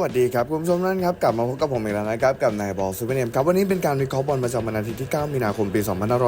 วัสดีครับคุณผู้ชมนั่นครับกลับมาพบกับผมอีกแล้วนะครับกับนายบอลซูเปอร์เนมครับวันนี้เป็นการวิเคราะห์บอลประจำวันอาทิตย์ที่ 9 มีนาคมปี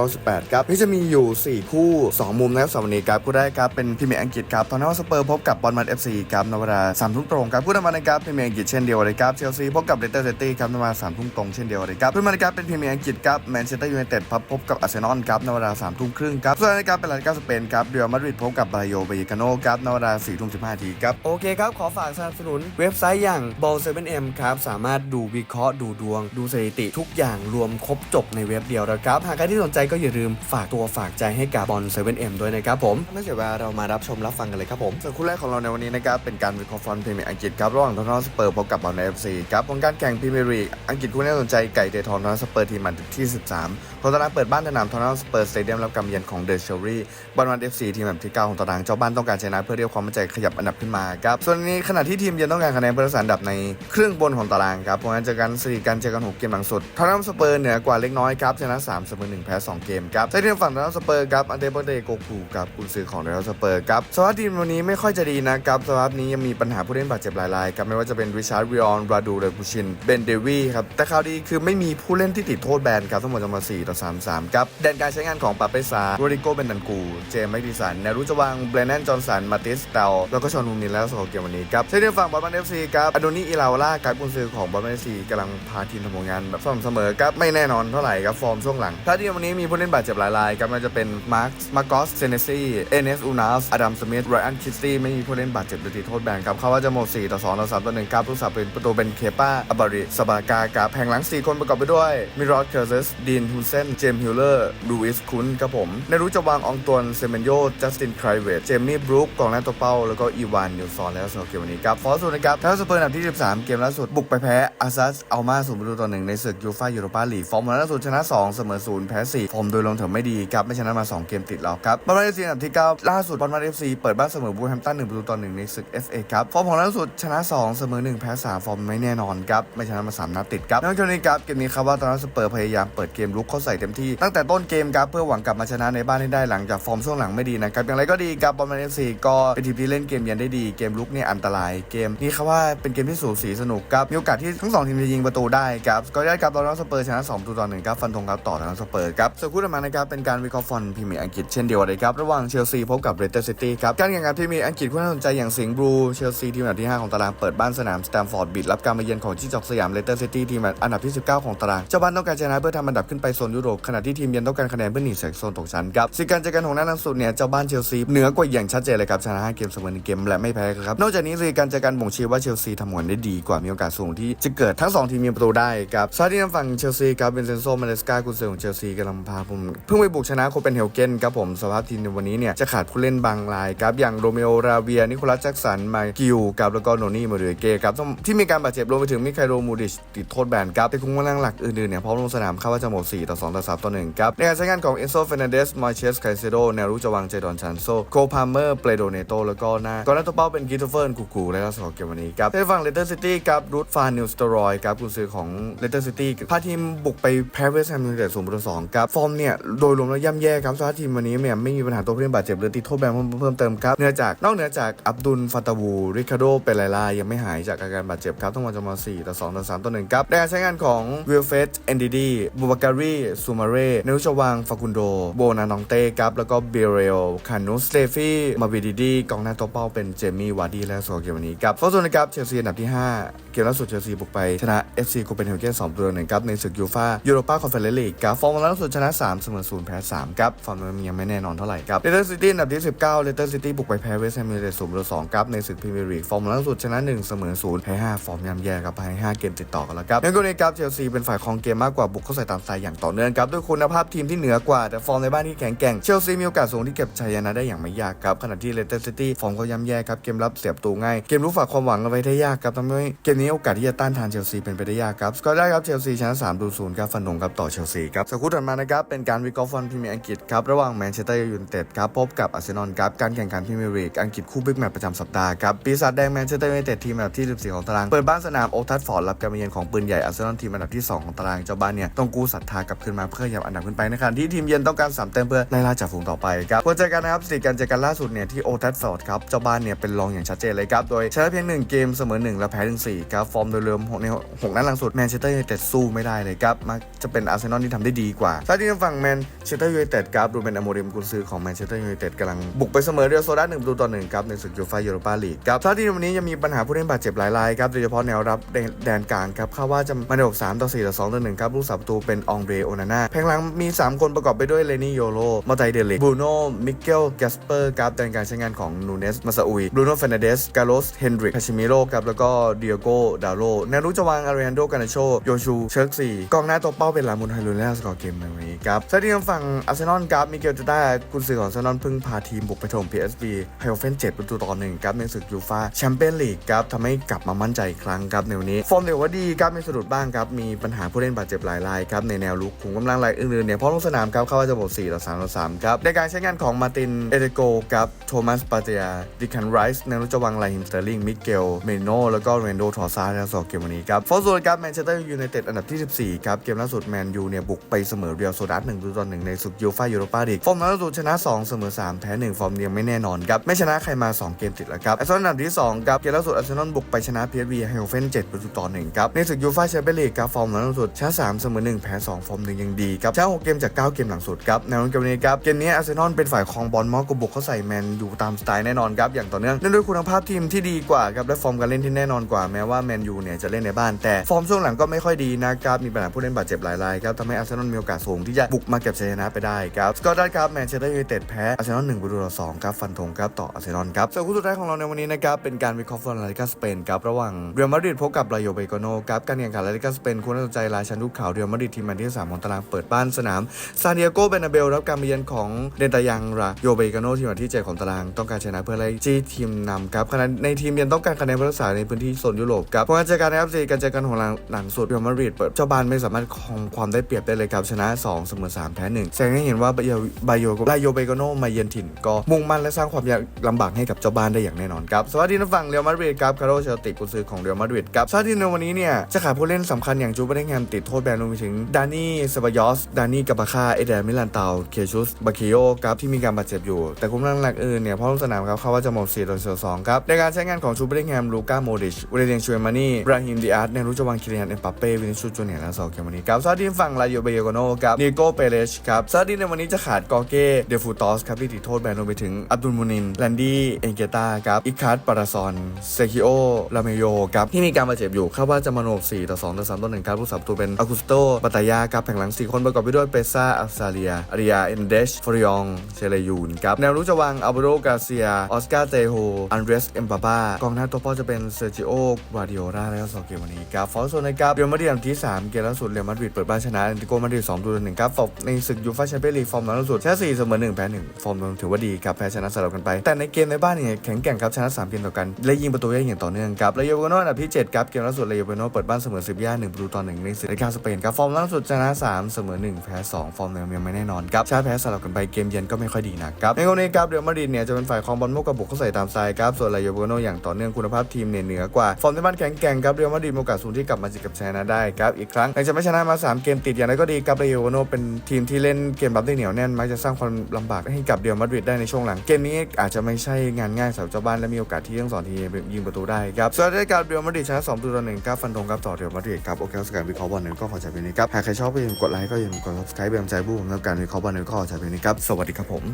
2518 ครับที่จะมีอยู่ 4 คู่ 2 มุมนะครับสำหรับวันนี้ครับคู่แรกครับเป็นพรีเมียร์อังกฤษครับตอนนั้นสเปอร์พบกับบอลมัดเอฟซีครับในเวลา3ทุ่มตรงครับคู่ต่อมานะครับพรีเมียร์อังกฤษเช่นเดียวเลยครับเชลซีพบกับเลสเตอร์ซิตี้ครับในเวลา3ทุ่มตรงเช่นเดียวเลยครับคู่ต่อมานะครับเป็นพรีเมียร์อังกฤษครับแมนเชสเตอร์ยูไนเต็ดพบกับอาร์เซนอลครับในเวลา3ทุ่มครึ่งครับส่วนนะครับเป็นลาลิกาสเปนครับเรอัลมาดริดพบกับบาโยเบยกาโนครับในเวลา4ทุ่ม15นาทีครับโอเคครับขอฝากสนับสนุนเว็บไซต์อย่าง Ball 7M ครับ สามารถดูวิเคราะห์ดูดวง ดูสถิติทุกอย่างรวมครบจบในเว็บเดียวแล้วครับ หากใครที่สนใจก็อย่าลืมฝากตัวฝากใจให้กับบอล 7M ด้วยนะครับผม ไม่เสียเวลาเรามารับชมรับฟังกันเลยครับผมส่วนคู่แรกของเราในวันนี้นะครับเป็นการวิเคราะห์ฟอนพรีเมียร์อังกฤษครับระหว่างทอตแนมสเปอร์พบกับบอลเอฟซีครับผลการแข่งพรีเมียร์ลีกอังกฤษคู่น่าสนใจไก่เตะทอนทอนสเปอร์ทีมอันดับที่ 13ของตารางเปิดบ้านสนามทอตแนมสเปอร์สเตเดียมรับการเยือนของเดอะเชลลี่บอลวันเอฟซีทีมอันดับที่9ของตารางเจ้าบ้านต้องการชนะเพื่อเรียกความมั่นใจขยับอันดับขึ้นมาครับส่วนนี้ขณะที่ทีมเยือนต้องการคะแนนเพื่อรักษาอันดับในครึ่งบนของตารางครับเพราะงั้นเจอกันสถิติการเจอกันหกเกมหลังสุดทอตแนมสเปอร์เหนือกว่าเล็กน้อยครับชนะ3เสมอ1แพ้2เกมครับใช้ทีมฝั่งทอตแนมสเปอร์ครับอันเดเบเดโกกูกับกุนซือของเรอัลสเปอร์ครับสภาพทีมวันนี้ไม่ค่อยจะดีนะครับสภาพนี้ยังมีปัญหาผู้เล่นบาดเจ็บหลายรายครับไม่ว่าจะเป็นริชาร์ดวิออนบราดูเรบูชินเบนเดวีครับแต่ข่าวดีคือไม่มีผู้เล่นที่ติดโทษแบนครับทั้งหมดจำนวน4ต่อ 3 3 ครับ แดนการใช้งานของปาเปซาโรดิโกเบนดันกู เจมส์แมคดิสันเนรุจวังเบรนแนนจอห์นสัน มาติสเตลแล้วก็ชอนฮูมินแล้วสองเกมวันนี้ครับเช่นเดียวฝั่งบอลมันเอฟซีครับอโดนี่อิลาวล่าการกุนซือของบอลมันเอฟซีกำลังพาทีมทำผลงานแบบสม่ำเสมอครับไม่แน่นอนเท่าไหร่ครับฟอร์มช่วงหลังถ้าที่วันนี้มีผู้เล่นบาดเจ็บหลายรายครับมันจะเป็นมาร์คมาร์กอสเซเนซี่เอเนสอูนาสอดัมสมิธไรอันคิสตี้ไม่มีผู้เล่นบาดเจ็บหรือติดโทษแบนครับเขาว่าจะหมด4ต่อ2ต่อ3ต่อ1ครับผู้สับเป็นประตูเป็นเคป้าอับบาริสบากากับแผงหลัง4คนประกอบไปด้วยมิรอดเคอร์เซสดีนฮูเซ่นเจมส์ฮิลเลอร์ลูอิสคุนครับผมในรู้จะวางองตวนเซเมนโยจัสตินไครเวตเจมี่บรูคกองหน้าตัวเป้า แล้วก็อีวานนิวซอนแล้วสำหรับเกมวันนี้ครับฟอร์สูนะครับทั้งสเปอร์อันดับที่ 13 เกมล่าสุด บุกไปแพ้อาซัสเอัลมาศูนย์ประตูต่อหนึ่งในศึกยูฟ่ายูโรปาลีกฟอร์มล่าสุดชนะ 2 เสมอ 0 แพ้ 4 ฟอร์มโดยรวมถือไม่ดีครับไม่ชนะมา 2 เกมติดแล้วครับบอลมาเลเซียอันดับที่ 9 ล่าสุดบอลมาเลเซียเปิดบ้านเสมอบูแฮมตัน1ประตูต่อ1ในศึก FA ครับฟอร์มของล่าสุดชนะ 2 เสมอ 1 แพ้ 3 ฟอร์มไม่แน่นอนครับไม่ชนะมา 3 นัดติดครับนอกจากนี้ครับเกมนี้ครับว่าตอนนั้นสเปอร์พยายามเปิดเกมลุกเข้าใส่เต็มที่ตั้งแต่ต้นเกมครับเพื่อหวังกลับมาชนะในบ้านให้ได้หลังจากฟอร์มช่วงหลังไม่ดีนะครับอย่างไรก็ดีครับบอลมาเลเซีก็เป็นทีมที่เล่นเกมเยือนได้ดีเกมลุกเนี่ยอันตรายเกมนี้ครับว่าเป็นเกมที่สูสีสนุกครับมีโอกาสที่ทั้งสองทีมจะยิงประตูได้ครับก็ได้ครับตอนนั้นสเปอร์ชนะ2ประตูต่อหนึ่งครับฟันธงครับต่อทางสเปอร์ครับส่วนคู่ต่อมานะครับเป็นการวิเคราะห์ฟอนพรีเมียร์อังกฤษเช่นเดียวกันครับระหว่างเชลซีพบกับเรสเตอร์ซิตี้ครับการแข่งขันพรีเมียร์อังกฤษคู่น่าสนใจอย่างสิงห์บลูเชลซีทีมอันดับที่ 5 ของตารางเปิดบ้านสนามสแตมฟอร์ดบิดรับการมาเยือนของที่จอกสยามเรสเตอร์ซิตี้ทีมอันดับที่ 19 ของตารางเจ้าบ้านต้องการชนะเพื่อทำอันดับขึ้นไปโซนยุโรปขณะที่ทีมเยือนต้องการคะแนนเพื่อหนีจากโซนตกชั้นครับสิการเจอกันของนัดล่าสุดเนี่ยเจ้าบ้านเชลซีเหนือกว่าอย่างชัดเจนเลยครับชนะ5เกมเสมอ1เกมและไม่แพ้ครับนอกจากนี้สิการเจอกันบ่งชี้ว่าเชลซีทำผลได้ดีกว่ามีโอกาสสูงที่จะเกิดทั้งสองทีมมีประตูได้ครับซาที่ทางฝั่งเชลซีครับเบนเซนโซมาเลสกากุนซือของเชลซีกำลังพาผมเพิ่งไปบุกชนะโคเปนเฮลเกนครับผมสภาพทีมในวันนี้เนี่ยจะขาดผู้เล่นบางรายครับอย่างโรเมโอราเวียนิโคลัสแจ็กสันมากิวครับแล้วก็โนนี่มาเรือเกครับที่มีการบาดเจ็บรวมไปถึงมิคาโรมูดิชติดโทษแบนครับแต่คุ้มกำลังหลักอื่นๆเนี่ยพร้อมลงสนามคาดว่าจะหมด4ต่อ2ต่อ3ต่อ1ครับในการใช้งานของเอนโซเฟรนันเดสมาเชสไคเซโดแนวรุกจะวางเจดอนชันโซโคพาเมอร์เปโดเนโตแล้วก็หน้าก่อนหน้าตัวเป้าเป็นกิโตเฟิร์นคูคูและก็สองเกมวันนี้ครับในฝั่งเลสเตอร์ซิตี้ครับรูทฟานิวสตอรอยครับกุนซือของเลสเตอร์ซิตี้พาทีมบุกไปแพ้เวสต์แฮมยูไนเต็ดศูนย์ประตูสองครับฟอร์มเนี่ยโดยรวมแล้วย่ำแย่ครับสภาพทีมวันนี้เนี่ยไม่มีปัญหาตัวผู้เล่นบาดเจ็บหรือติดโทษแบนเพิ่มเติมครับเนื่องจากนอกเหนือจากอับดุลฟาตาวูริคาโดเปเรลายังไม่หายจากอาการบาดเจ็บครับทั้งมดจำนวน4ต่อ2ต่อ3ต่อ1ครับในการใช้งานของวิลเฟสเอนดิดีบูบาการีซูมาเร่เนรุชวังฟากุนโด โบนานองเต้ครับ แล้วก็เบเรลคานุสเตฟี่มาวิดิดีกองหน้าตัวเป้าเป็นเจมี่วาร์ดี้และโซเกมวันนี้ครับฟอร์ซูนะครับเชลซีอันดับที่ 5 เกมล่าสุดเชลซีบุกไปชนะ FC โคเปนเฮเกน2ตัวหนึ่งครับในศึกยูฟ่ายูโรปาคอนเฟอเรนซ์ลีกครับฟอร์มล่าสุดชนะ3เสมอ0แพ้3ครับฟอร์มมันยังไม่แน่นอนเท่าไหร่ครับเลสเตอร์ซิตี้อันดับที่ 19เลสเตอร์ซิตี้บุกไปแพ้เวสต์แฮมยูไนเต็ด0ต่อ2ครับในศึกพรีเมียร์ลีกฟอร์มล่าสุดชนะ1เสมอ0แพ้5ฟอร์มย่ำแย่ครับภายใน5เกมติดต่อกันแล้วครับในกรณีครับเชลซีเป็นฝ่ายครองเกมมากกว่าบุกเข้าใส่ตามสไตล์อย่างต่อเนื่องนครับด้วยคุณภาพทีมที่เหนือกว่า แต่ฟอร์มในบ้านที่แข็งแกร่งเชลซีมีโอกาสสูงที่เก็บชัยชนะได้อย่างไม่ยากครับขณะที่เลสเตอร์ซิตี้ฟอร์มก็ย่ำแย่ครับเกมรับเสียประตูง่ายเกมรู้ฝากความหวังเอาไว้ได้ยากครับทำให้เกมนี้โอกาสที่จะต้านทานเชลซีเป็นไปได้ยากครับกอร์ได้ครับเชลซีชนะ3ดู0ครับฟันธงครับต่อเชลซีครับสักครู่ถัดมานะครับเป็นการวิเคราะห์ฟอนพรีเมียร์อังกฤษครับระหว่างแมนเชสเตอร์ยูไนเต็ดครับพบกับอาร์เซนอลครับการแข่งขันพรีเมียร์ลีกอังกฤษคู่บิ๊กแมตช์ประจำสัปดาห์ครับปีศาจแดงแมนเชสเตอร์ยูไนเต็ดทีมอันดับที่ 14 ของตารางเปิดบ้านสนามโอทัฟฟอร์ดรับการมาเยือนของปืนใหญ่อาร์เซนอลทีมอันดับที่ 2 ของตารางเจ้าบ้านเนี่ยต้องกู้ศรัทธากลับขึ้นมาเพื่อขยับอันดับขึ้นไปในขณะที่ทีมเยือนต้องการสามแต้มเพื่อไล่ล่าจ่าฝูงต่อไปครับควรเจอกันนะครับสถิติการเจอกันล่าสุดเนี่ยที่โอทัฟฟอร์ดครับเจ้าบ้านเนี่ยเป็นรองอย่างชัดเจนเลยครับโดยชนะเพียงหนึ่งเกมเสมอหนึ่งและแพ้ถึงสี่ครับฟอร์มโดยรวมหกในหกนัดหลังสุดแมนเชสเตอร์ยูไนเต็ดสู้ไม่ได้เลยครับมักจะเป็นอาร์เซนอลที่ทำได้ดีกว่าถ้าที่ฝั่งแมนเชสเตอร์ยูไนเต็ดครับดูเป็นอโมริมกุนซือของแมนเชสเตอร์ยูไนเต็ดกำลังบุกไปเสมอเรียลโซดัสหนึ่งประตูต่อหนึ่งครับในศึกยูฟ่ายูโรปาลีกครับถ้าที่วันนี้ยังมีปัญหาผู้เล่นบาดเจ็บหลายรายครับโดยเฉพาะแนวรับแดนกลางครับคาดว่าจะมาในระบบ3ต่อ4ต่อ2ต่อ1ครับลูกสาวประตูเป็นองเบรโอนาน่าแผงหลังมี 3 คนประกอบไปด้วยเลนี่โยโรมาไตเดลิกบูโน่มิเกลแกสเปอร์ครับแดนการใช้งานของนูเนสมาซาอุยบูโน่เฟนเดสกาโลสเฮนดริกคาชิมิโร่ครับแล้วก็เดียโกดาโลแนวรุกจะวางอาริอันโดกานาโชโยชูเชิร์กซีกองหน้าตัวเป้าเป็นลามุนไฮลูเล่สกอร์เกมในวันนี้ครับถ้าที่ทางฝั่งอาร์เซนอลครับมิเกลเจต้ากุนซือของอาร์เซนอลเพิ่งพาทีมบุกไปถล่ม PSV ไฮโอเฟน7ประตูต่อหนึ่งครับในศึกยูฟ่าแชมเปี้ยนลีกครับทำให้กลับมามั่นใจอีกครั้งครับในวันนี้ฟอร์มเดี๋ยวว่าดีครับไมีสะดุดบ้างครับมีปัญหาผู้เล่นบาดเจ็บหลายรายครับในแนวลุกขุมกำลังรายอื่นๆเนี่ยเพราะลงสนามครับเข้าว่าจะบท4ต่อ 3 ต่อ 3 ครับ ในการใช้งานของมาติน เอเดโกครับโทมัสปาเตียดิคันไรส์แนวรุกจวางไลฮิมสเตอร์ลิงมิเกลเมโนแล้วก็เรนโดทอร์ซาในสองเกมวันนี้ครับฟอร์ส่วนครับแมนเชสเตอร์ยูไนเต็ดอันดับที่ 14 ครับ เกมล่าสุดแมนยูเนี่ยบุกไปเสมอเรียลโซดัส1ต่อ1ในศึกยูฟ่ายูโรปาลีกฟอร์มล่าสุดชนะ 2 เสมอ 3 แพ้1ฟอร์มยังไม่แน่นอนครับไม่ชนะใครมา 2 เกมติดแล้วครับอาร์เซนอลอันดับที่2ครับเกมล่าสุดอาร์เซนอลบุกไปชนะพีเอสวีไฮโอเฟน7ประตูต่อ1ครับในศึกยูฟ่าแชมเปี้ยนลีกครับฟอร์มล่าสุดชนะ3เสมอ1แพ้2ฟอร์มหนึ่งยังดีครับชนะ6เกมจาก 9 เกมหลังสุดครับแนวันเกมนี้ครับเกมนี้อาร์เซนอลเป็นฝ่ายครองบอลมากกว่าบุกเขาใส่แมนยูตามสไตล์แน่นอนครับอย่างต่อเนื่องเนื่องด้วยคุณภาพทีมที่ดีกว่าครับและฟอร์มการเล่นที่แน่นอนกว่าแม้ว่าแมนยูเนี่ยจะเล่นในบ้านแต่ฟอร์มช่วงหลังก็ไม่ค่อยดีนะครับมีปัญหาผู้เล่นบาดเจ็บหลายรายครับทำให้อาร์เซนอลมีโอกาสสูงที่จะบุกมาเก็บชัยชนะไปได้ครับสกอตตันครับแมนเชสเตอร์ยูไนเต็ดแพ้อาร์เซนอล1ประตูต่อ2ครับฟันธงครับต่ออาร์เซนอลครับส่วนคู่สุดท้ายของเราในวันนี้นะครับเป็นการวิเคราะห์ฟุตบอลลาลิกาสเปนครับระหว่างเรอัลมาดริดพบกับราโยเบโกโนครับการแข่งขันลาลิกาสเปนคู่น่าสนใจรายชันลูกขาวเรอัลมาดริดทีมอันที่สามของตารางเปิดบ้านสนามซานดิเอโกเบนาเบลรับการมาเยือนของเดนตายังราโยเบโกโนทีมอันที่เจของตารางต้องการชนะเพื่อไล่จี้ทีมนำครับขณะในทีมเยือนต้องการคะแนนรักษาในพื้นที่โซนยุโรปครับเพราะการเจอกันนะครับสี่การเจอกันของหลังหลังสุดเรอัลมาดริดเปิดเจ้าบ้านไม่สามารถคองความได้เปรียบได้เลยครับชนะสองเสมอสามแพ้หนึ่งแสดงให้เห็นว่าบายโยบายโยบายโยเบโกโนมาเยือนถิ่นก็มุ่งมั่นและสร้างความยากลำบากให้กับเจ้าบ้านได้อย่างแน่นอนครับสวัสดีท่านฟังเรอัลมาดริดครับคาร์โรเชลติกุนซือของเรอัลมาดริดครับชาติในวันนี้เนี่ยจะขาดผู้เล่นสำคัญอย่างจูเบร์เดงแฮมติดโทษแบนรวมถึงดานี่เซบายอส ดานี่กาบาคาเอเดนมิลันเตาเคชุส บาคิโอครับที่มีการบาดเจ็บอยู่ แต่คุ้มกำลังหลักอื่นเนี่ยพอลงสนามครับเขาว่าจะหมด4ต่อ2ครับในการใช้งานของจูเบร์เงแฮมลูก้าโมดิชเวเลียนชูเอมานี่บราฮิมดิอาร์ตในรูจวางคิริยันเอ็มปัปเป้วินิชูจูเนียร์และสองเกมวันนี้ครับซาดินฝั่งลาโยเบโยโกโนครับนิโก้เปเรชครับซาดินในวันนี้จะขาดกอเก้เดฟูตอสครับที่ติดโทษแบนรวมไปถึงอับดุลมูนินแลนดี้เอนเกตาครับอิคัสปาราซอนเซคิโอลาเมโยครับที่มีการบาดเจ็บอยู่คาดว่าจะมาโนบ4ต่อ2ต่อ3ต่อ1ครับผู้สับตัวเป็นอากุสโตปัตายาครับแผงหลัง4 คนประกอบไปด้วยเปซ่าอัลซาเลียอาริยาเอนเดชฟริองเชเลยูนครับแนวรู้จะวางอัลเบโรกาเซียออสการ์เตโฮอันเดรสเอ็มบาบากองหน้าตัวเป้าจะเป็นเซอร์จิโอกวาดิโอราและก็สองเกมวันนี้ครับฟอร์โซนนะครับเรอัลมาดริดที่ 3 เกมล่าสุดเรอัลมาดริดเปิดบ้านชนะแอตเลติโกมาดริด2ตัวหนึ่งครับฟอร์มในศึกยูฟ่าแชมเปี้ยนลีกฟอร์มล่าสุดชนะ4เสมอ1แพ้1ฟอร์มถือว่าดีครับแพ้ชนะสลับกันไป แต่ในเกมในบ้านเนี่ยแข็งแกร่งครับชนะ3เกมต่อกันและยิงประตูได้อย่างต่อเนื่องครับเลโยโกโนอันดับที่7ครับเกมล่าสุดเลโยโกโนเปิดบ้านเสมอ10ย่า1ประตูต่อ1ในศึกรายการสเปนครับฟอร์มล่าสุดชนะ3 3 เสมอ 1 แพ้ 2 ฟอร์มยังไม่แน่นอนครับชนะแพ้สลับกันไปเกมเย็นก็ไม่ค่อยดีนะครับในกรณีครับเรอัลมาดริดเนี่ยจะเป็นฝ่ายครองบอลมากกว่าบุกเข้าใส่ตามสไตล์ครับส่วนเลโยโกโนอย่างต่อเนื่องคุณภาพทีมเนี่ยเหนือกว่าฟอร์มในบ้านแข็งแกร่งครับเรอัลมาดริดมีโอกาสสูงที่กลับมาจิกกับชนะได้ครับอีกครั้งหลังจากไม่ชนะมา 3 เกมติดอย่างไรก็ดีครับเลโยโกโนเป็นทีมที่เล่นเกมรับได้เหนียวแน่นมักจะสร้างความลำบากให้กับเรอัลมาดริดได้ในช่วงหลังเกมนี้อาจจะไม่ใช่งานง่ายสำหรับเจ้าบ้านและมีโอกาสที่ทั้งสองทีมยิงประตูได้ครับส่วนรายการเรอัลมาดริดชนะ2ประตูต่อ1ครับฟันธงครับต่อเรอัลมาดริดครับโอเคสการวิเคราะห์บอลนั้นก็ขอจบเพียงนี้ครับหากใครชอบก็อย่าลืมกดดไลค์ก็อย่าลืมกด subscribe เป็นกำลังใจผู้ผมในการวิเคราะห์บอลนั้นก็ขอจากเพียงนี้ครับ สวัสดีครับผม